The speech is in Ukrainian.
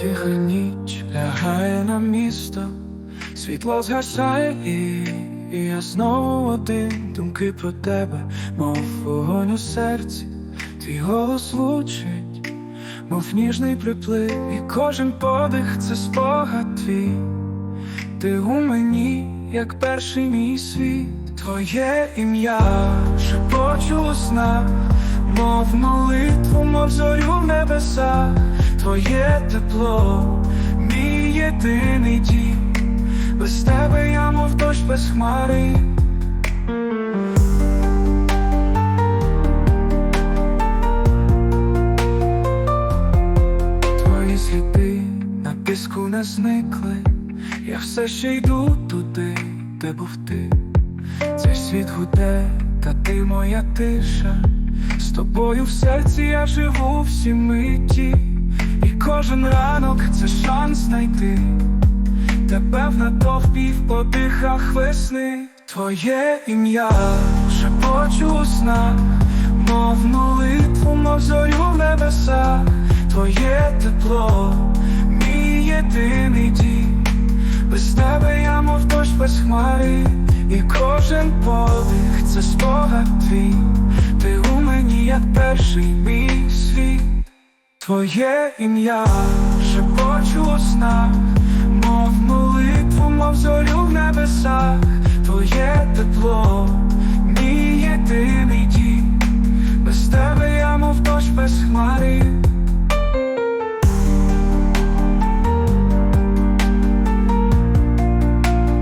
Коли ніч лягає на місто, світло згасає і, і я знову один. Думки про тебе, мов вогонь у серці, твій голос звучить, мов ніжний приплив, і кожен подих це спогад твій. Ти у мені, як перший мій світ, твоє ім'я шепочу у снах, мов молитву, мов зорю в небесах, твоє тепло, мій єдиний дім, без тебе я мов дощ без хмари. Твої сліди на піску не зникли, я все ще йду туди, де був ти. Цей світ гуде, та ти моя тиша. З тобою в серці я живу всі миті, кожен ранок це шанс знайти. Тебе в натовпі в подихах весни. Твоє ім'я шепочу у снах, мов молитву, мов зорю в небесах, твоє тепло, мій єдиний дім, без тебе я мов дощ без хмари, і кожен подих це спогад твій, ти у мені, як перший мій світ, Твоє ім'я шепочу у снах, мов молитву, мов зорю в небесах, твоє тепло.